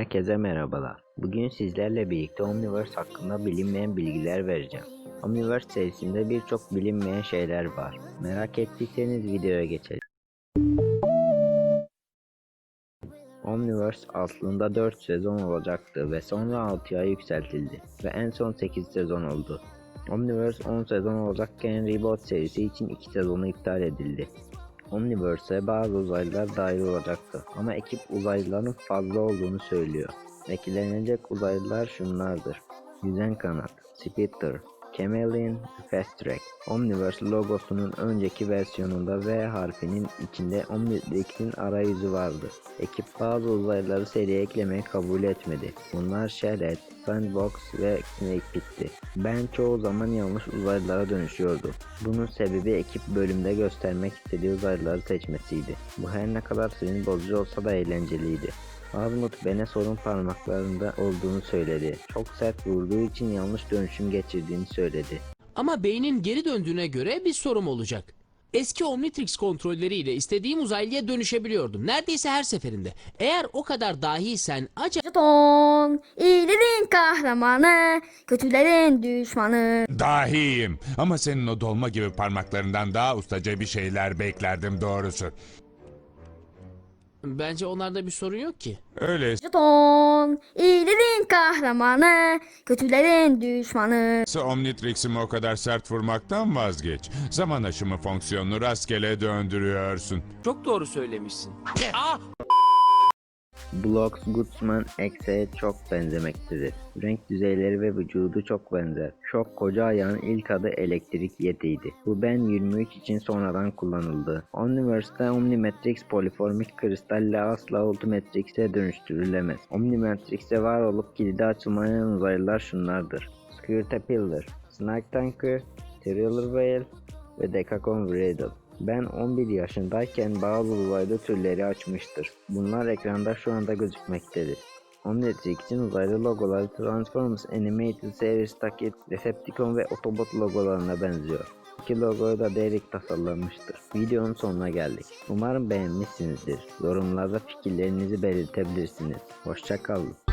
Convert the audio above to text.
Herkese merhabalar. Bugün sizlerle birlikte Omniverse hakkında bilinmeyen bilgiler vereceğim. Omniverse serisinde birçok bilinmeyen şeyler var. Merak ettiyseniz videoya geçelim. Omniverse aslında 4 sezon olacaktı ve sonra 6'ya yükseltildi ve en son 8 sezon oldu. Omniverse 10 sezon olacakken Reboot serisi için 2 sezonu iptal edildi. Omniverse'e bazı uzaylılar dahil olacaktı ama ekip uzaylıların fazla olduğunu söylüyor. Eklenecek uzaylılar şunlardır. Yüzen Kanat, Spitter, Chameleon, Fast Track. Omniverse logosunun önceki versiyonunda V harfinin içinde Omnitrix'in arayüzü vardı. Ekip bazı uzaylıları seriye eklemeyi kabul etmedi. Bunlar Shellhead, Sandbox ve Snake Pit'ti. Ben çoğu zaman yanlış uzaylılara dönüşüyordu. Bunun sebebi ekip bölümde göstermek istediği uzaylıları seçmesiydi. Bu her ne kadar sinir bozucu olsa da eğlenceliydi. Armut bene sorun parmaklarında olduğunu söyledi. Çok sert vurduğu için yanlış dönüşüm geçirdiğini söyledi. Ama beynin geri döndüğüne göre bir sorum olacak. Eski Omnitrix kontrolleriyle istediğim uzaylıya dönüşebiliyordum. Neredeyse her seferinde. Eğer o kadar dahiysen acaba Jeton, iyilerin kahramanı, kötülerin düşmanı. Dahiyim ama senin o dolma gibi parmaklarından daha ustaca bir şeyler beklerdim doğrusu. Bence onlarda bir sorun yok ki. Öyleyse Jeton, iyilerin kahramanı, kötülerin düşmanı. Omnitrix'imi o kadar sert vurmaktan vazgeç. Zaman aşımı fonksiyonunu rastgele döndürüyorsun. Çok doğru söylemişsin. Aa! Blocks Gutsman X'e çok benzemektedir. Renk düzeyleri ve vücudu çok benzer. Çok koca ayağın ilk adı elektrik yetiydi. Bu Ben 23 için sonradan kullanıldı. Omniverse'de Omnimatrix poliformik kristalle asla Ultimatrix'e dönüştürülemez. Omnimatrix'e var olup kilidi açılmayan uzaylılar şunlardır. Squirtapillar, Snark Tanker, Thriller Whale ve Decacon Riddle. Ben 11 yaşındayken bazı uzaylı türleri açmıştır. Bunlar ekranda şu anda gözükmektedir. Omnitrix'in uzaylı logoları Transformers Animated Series'taki Decepticon ve Autobot logolarına benziyor. İki logoyu da Derek tasarlamıştır. Videonun sonuna geldik. Umarım beğenmişsinizdir. Yorumlarda fikirlerinizi belirtebilirsiniz. Hoşçakalın.